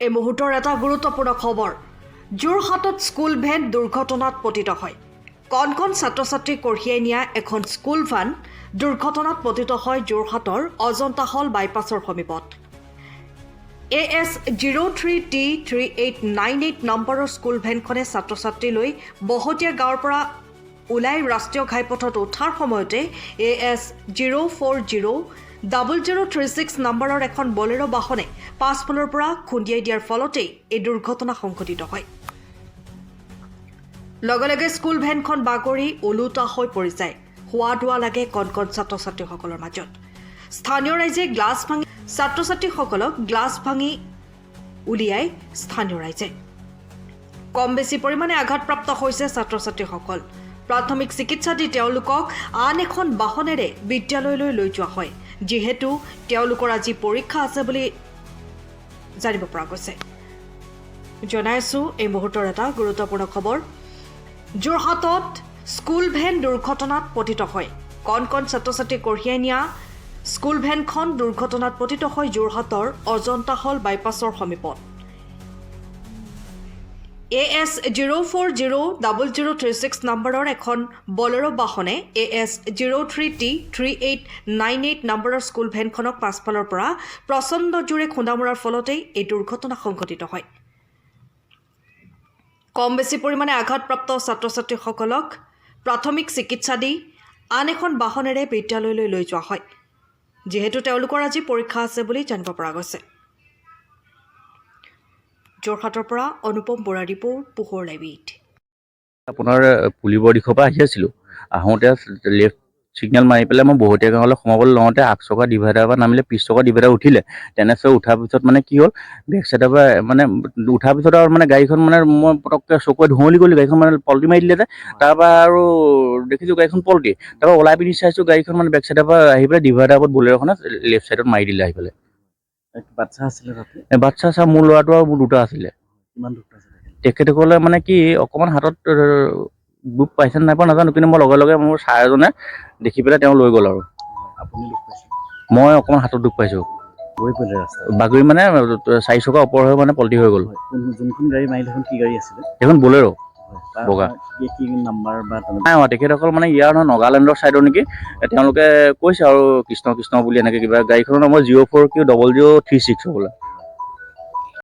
এই মুহূৰ্তৰ এটা গুৰুত্বপূৰ্ণ খবৰ। যোৰহাটত স্কুল ভেন দুৰ্ঘটনাত পতিত হয়। কণ কণ ছাত্ৰ ছাত্ৰীক কঢ়িয়াই নিয়া এখন স্কুল ভান দুৰ্ঘটনাত পতিত হয় যোৰহাটৰ অজন্তা হল বাইপাছৰ সমীপত। A S zero' three T three eight nine eight নম্বৰৰ স্কুল ভেনখনে ছাত্ৰ ছাত্ৰী লৈ বহতীয়া গাঁৱৰ পৰা ওলাই ৰাষ্ট্ৰীয় ঘাইপথত উঠাৰ সময়তে A S zero' four zero' double zero' three six নম্বৰৰ এখন বলেৰ' বাহনে পাছফালৰ পৰা খুন্দিয়াই দিয়াৰ ফলতেই এই দুৰ্ঘটনা সংঘটিত হয়। লগে লগে স্কুল ভেনখন বাগৰি ওলোটা হৈ পৰি যায়। হোৱা দোৱা লাগে কণ কণ ছাত্ৰ ছাত্ৰীসকলৰ মাজত। স্থানীয় ৰাইজে গ্লাছ ভাঙি ছাত্ৰ ছাত্ৰীসকলক গ্লাছ ভাঙি উলিয়াই স্থানীয় ৰাইজে। কম বেছি পৰিমাণে আঘাতপ্ৰাপ্ত হৈছে ছাত্ৰ ছাত্ৰীসকল প্ৰাথমিক চিকিৎসা দি তেওঁলোকক আন এখন বাহনেৰে বিদ্যালয়লৈ লৈ যোৱা হয়। যিহেতু তেওঁলোকৰ আজি পৰীক্ষা আছে বুলি জানিব পৰা গৈছে। জনাইছোঁ এই মুহূৰ্তৰ এটা গুৰুত্বপূৰ্ণ খবৰ। যোৰহাটত স্কুল ভেন দুৰ্ঘটনাত পতিত হয় কণ কণ ছাত্ৰ ছাত্ৰী কঢ়িয়াই নিয়া স্কুল ভেনখন দুৰ্ঘটনাত পতিত হয় যোৰহাটৰ অজন্তা হল বাইপাছৰ সমীপত। A S zero' four zero' double zero' three six নম্বৰৰ এখন বলেৰ' বাহনে A S zero' three T three eight nine eight নম্বৰৰ স্কুল ভেনখনক পাছফালৰ পৰা প্ৰচণ্ড জোৰে খুন্দা মৰাৰ ফলতেই এই দুৰ্ঘটনা সংঘটিত হয়। কম বেছি পৰিমাণে আঘাতপ্ৰাপ্ত ছাত্ৰ ছাত্ৰীসকলক প্ৰাথমিক চিকিৎসা দি আন এখন বাহনেৰে বিদ্যালয়লৈ লৈ যোৱা হয়। যিহেতু তেওঁলোকৰ আজি পৰীক্ষা আছে বুলি জানিব পৰা গৈছে। যোৰহাটৰ পৰা অনুপম বৰা ৰিপৰ্ট পোহৰ লাইভিত আপোনাৰ পুলিবৰ দিশৰ পৰা আহি আছিলোঁ। আহোঁতে লেফ্ট ছিগনেল মাৰি পেলাই মই বহুতীয়া গাঁৱলৈ সোমাবলৈ লওঁতে আগচকা ডিভাইডাৰৰ পৰা নামিলে পিছ চকা ডিভাইডাৰ উঠিলে। তেনেকৈ উঠাৰ পিছত মানে কি হ'ল বেক চাইডৰ পৰা মানে উঠাৰ পিছত আৰু মানে গাড়ীখন মানে মই পটককৈ চকুৱে ধুঁৱলি গ'লো, গাড়ীখন মানে পল্টি মাৰি দিলে যে। তাৰপৰা আৰু দেখিছোঁ গাড়ীখন পল্টি। তাৰপৰা ওলাই পিনি চাইছোঁ, গাড়ীখন মানে বেক চাইডৰ পৰা আহি পেলাই ডিভাইডাৰৰ ওপৰত বলেৰ'খনে লেফ্ট চাইডত মাৰি দিলে আহি পেলাই। বাচ্ছা আছিলে তাতে? এ বাচ্ছা চা মোৰ ল'ৰাটো আৰু মোৰ দুটা আছিলে। কিমান পাইছে তেখেতসকলে মানে কি অকণমান হাতত দুখ পাইছে নাই পোৱা নাজানো কিন্তু মই লগে লগে মোৰ ছাৰ এজনে দেখি পেলাই তেওঁ লৈ গ'ল আৰু। আপুনি দুখ পাইছে? মই অকণমান হাতত দুখ পাইছোঁ। বাগৰি মানে চাৰি চকা ওপৰ হৈ মানে পল্টি হৈ গ'ল। যোনখন গাড়ী মাৰিলে কি গাড়ী আছিলে? সেইখন বলেৰ' বগা। নাই হোৱা তেখেতসকল মানে ইয়াৰ নহয় নগালেণ্ডৰ ছাইডৰ নেকি? তেওঁলোকে কৈছে আৰু কৃষ্ণ কৃষ্ণ বুলি এনেকৈ কিবা গাড়ীখনৰ number zero' four Q double zero' three six হ'বলা।